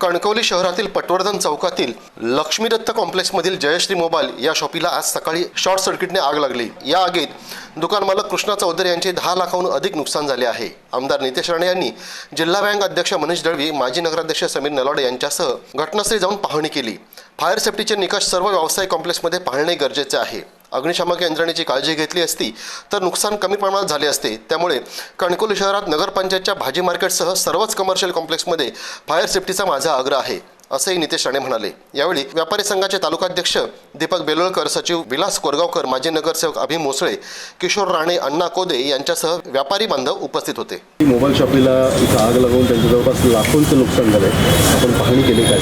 कणकवली शहरातील पटवर्धन चौकातील लक्ष्मीदत्त कॉम्प्लेक्समधील जयश्री मोबाईल या शॉपीला आज सकाळी शॉर्ट सर्किटने आग लागली. या आगीत दुकान मालक कृष्णा चौधरी यांचे दहा लाखाहून अधिक नुकसान झाले आहे. आमदार नितेश राणे यांनी जिल्हा बँक अध्यक्ष मनीष दळवी माजी नगराध्यक्ष समीर नलावडे यांच्यासह घटनास्थळी जाऊन पाहणी केली. फायर सेफ्टीचे निकष सर्व व्यावसायिक कॉम्प्लेक्समध्ये पाहणे गरजेचे आहे. अग्निशामक यंत्रणेची काळजी घेतली असती तर नुकसान कमी प्रमाणात झाले असते. त्यामुळे कणकोली शहरात नगरपंचायतच्या भाजी मार्केटसह सर्वच कमर्शियल कॉम्प्लेक्समध्ये फायर सेफ्टीचा माझा आग्रह आहे. असेही नितेश राणे म्हणाले. यावेळी व्यापारी संघाचे तालुकाध्यक्ष दीपक बेलोळकर सचिव विलास कोरगावकर माजी नगरसेवक अभि मोसळे किशोर राणे अण्णा कोदे यांच्यासह व्यापारी बांधव उपस्थित होते. मोबाईल शॉपीला इथं आग लागून त्यांचं जवळपास लाखोंचं नुकसान झालं आपण पाहणी केली काय?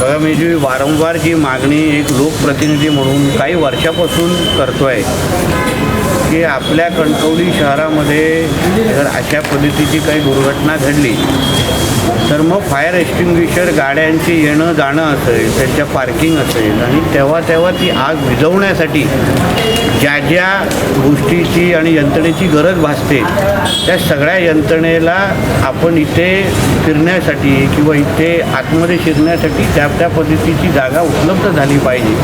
बघा मी जी वारंवार जी मागणी एक लोकप्रतिनिधी म्हणून काही वर्षापासून करतो आहे की आपल्या कणकवली शहरामध्ये जर अशा पद्धतीची काही दुर्घटना घडली तर मग फायर एक्स्टिंग्विशर गाड्यांचे येणं जाणं असेल त्यांच्या पार्किंग असेल आणि तेव्हा तेव्हा ती आग विझवण्यासाठी ज्या ज्या गोष्टीची आणि यंत्रणेची गरज भासते त्या सगळ्या यंत्रणेला आपण इथे फिरण्यासाठी किंवा इथे आतमध्ये शिरण्यासाठी त्या त्या पद्धतीची जागा उपलब्ध झाली पाहिजे.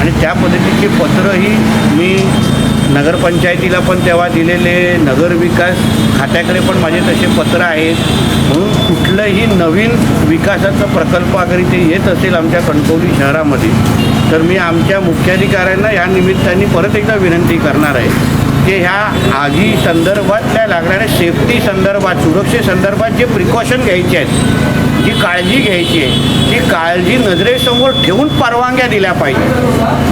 आणि त्या पद्धतीची पत्रही मी नगरपंचायतीला पण तेव्हा दिलेले नगरविकास खात्याकडे पण माझे तसे पत्र आहेत. म्हणून कुठलंही नवीन विकासाचा प्रकल्प अगर इथे येत असेल आमच्या कणकवली शहरामध्ये तर मी आमच्या मुख्याधिकाऱ्यांना या निमित्ताने परत एकदा विनंती करणार आहे की ह्या आगी संदर्भातल्या लागणाऱ्या सेफ्टी संदर्भात सुरक्षेसंदर्भात जे प्रिकॉशन घ्यायचे आहेत जी काळजी घ्यायची आहे काळजी नजरेसमोर ठेवून परवानग्या दिल्या पाहिजे.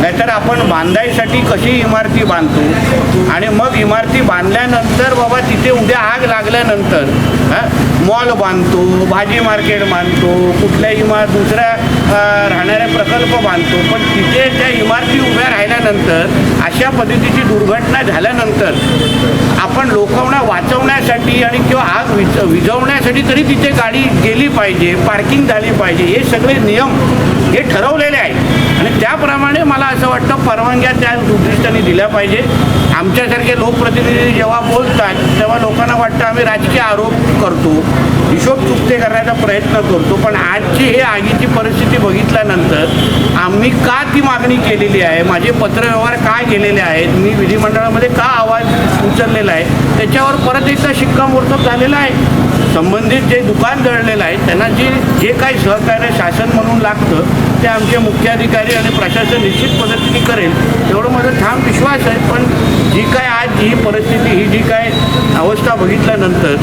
नाहीतर आपण बांधायसाठी कशी इमारती बांधतो आणि मग इमारती बांधल्यानंतर बाबा तिथे उद्या आग लागल्यानंतर मॉल बांधतो भाजी मार्केट बांधतो कुठल्या इमारत दुसऱ्या राहणाऱ्या प्रकल्प बांधतो. पण तिथे त्या इमारती उभ्या राहिल्यानंतर अशा पद्धतीची दुर्घटना झाल्यानंतर आपण लोकांना वाचवण्यासाठी आणि किंवा आग विज विझवण्यासाठी तरी तिथे गाडी गेली पाहिजे पार्किंग झाली पाहिजे हे सगळे नियम हे ठरवलेले आहेत. आणि त्याप्रमाणे मला असं वाटतं परवानग्या त्या उद्दिष्टाने दिल्या पाहिजे. आमच्यासारखे लोकप्रतिनिधी जेव्हा बोलतात तेव्हा लोकांना वाटतं आम्ही राजकीय आरोप करतो हिशोब चुकते करण्याचा प्रयत्न करतो. पण आजची हे आगीची परिस्थिती बघितल्यानंतर आम्ही का ती मागणी केलेली आहे? माझे पत्रव्यवहार काय केलेले आहेत. मी विधिमंडळामध्ये का आवाज उचललेला आहे? त्याच्यावर परत एकदा शिक्कामोर्तब झालेला आहे. संबंधित जे दुकान जळलेलं आहे त्यांना जे जे काही सहकार्य शासन म्हणून लागतं ते आमचे मुख्याधिकारी आणि प्रशासन निश्चित पद्धतीने करेल. एवढं माझा ठाम विश्वास आहे पण जी काय आज ही परिस्थिती ही जी काय अवस्था बघितल्यानंतर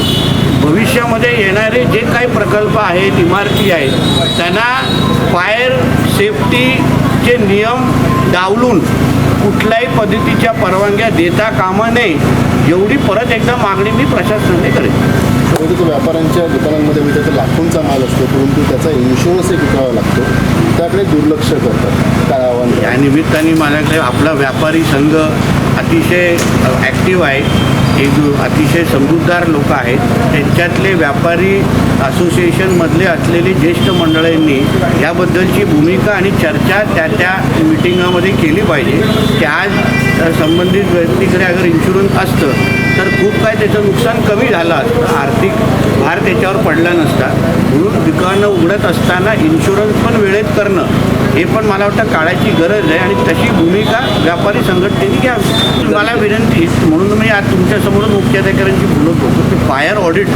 भविष्यामध्ये येणारे जे काही प्रकल्प आहेत इमारती आहेत त्यांना फायर सेफ्टी सेफ्टीचे नियम डावलून कुठल्याही पद्धतीच्या परवानग्या देता कामा नये एवढी परत एकदा मागणी मी प्रशासनाने करेन. परंतु तो व्यापाऱ्यांच्या दुकानांमध्ये मी त्याचा लाखोंचा माल असतो परंतु त्याचा इन्शुरन्स एक विकावा लागतो. त्याकडे दुर्लक्ष करतात. काय आव्हान? या निमित्ताने माझ्याकडे आपला व्यापारी संघ अतिशय ॲक्टिव्ह आहेत. एक अतिशय समजूतदार लोक आहेत. त्यांच्यातले व्यापारी असोसिएशनमधले असलेले ज्येष्ठ मंडळींनी याबद्दलची भूमिका आणि चर्चा त्या त्या मिटिंगामध्ये केली पाहिजे. की आज संबंधित व्यक्तीकडे अगर इन्शुरन्स असतं तर खूप काय त्याचं नुकसान कमी झालं असतं. आर्थिक भार त्याच्यावर पडला नसता. म्हणून दुकानं उघडत असताना इन्शुरन्स पण वेळेत करणं हे पण मला वाटतं काळाची गरज आहे आणि तशी भूमिका व्यापारी संघटनेने घ्यावी. मला विनंती म्हणून मी आज तुमच्यासमोर मुख्याधिकाऱ्यांशी बोलत होतो की फायर ऑडिट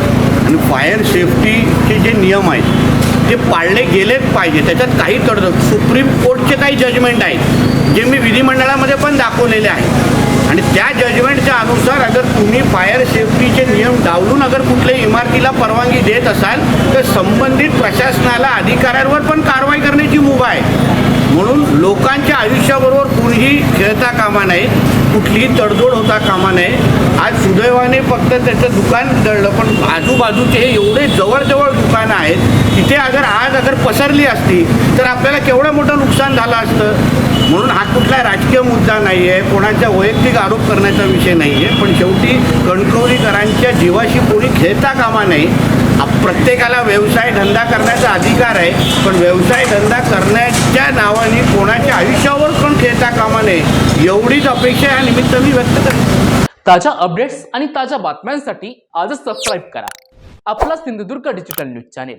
आणि फायर सेफ्टीचे जे नियम आहेत ते पाळले गेलेच पाहिजे. त्याच्यात काही तडजोड सुप्रीम कोर्टचे काही जजमेंट आहेत जे मी विधिमंडळामध्ये पण दाखवलेले आहेत. आणि त्या जजमेंटच्या अनुसार अगर तुम्ही फायर सेफ्टीचे नियम डावलून अगर कुठल्याही इमारतीला परवानगी देत असाल तर संबंधित प्रशासनाला अधिकाऱ्यांवर पण कारवाई करण्याची मुभा आहे. म्हणून लोकांच्या आयुष्याबरोबर कुणीही खेळता कामा नये कुठलीही तडजोड होता कामा नये. आज सुदैवाने फक्त त्याचं दुकान जळलं पण आजूबाजूचे हे एवढे जवळजवळ जर अगर पसरली असती तर आपल्याला केवढं मोठं नुकसान झालं असतं? म्हणून हा कुठला राजकीय मुद्दा नाही आहे कोणाच्या वैयक्तिक आरोप करण्याचा विषय नाही आहे पण शेवटी कणकवलीकरांच्या जीवाशी कोणी खेळता कामा नये. प्रत्येकाला व्यवसाय धंदा करण्याचा अधिकार आहे पण व्यवसाय धंदा करण्याच्या नावाने कोणाच्या आयुष्यावर पण खेळता कामा नये एवढीच अपेक्षा या निमित्त मी व्यक्त करतो. ताज्या अपडेट्स आणि ताज्या बातम्यांसाठी आजच सबस्क्राईब करा. आपला Sindhudurg digital news channel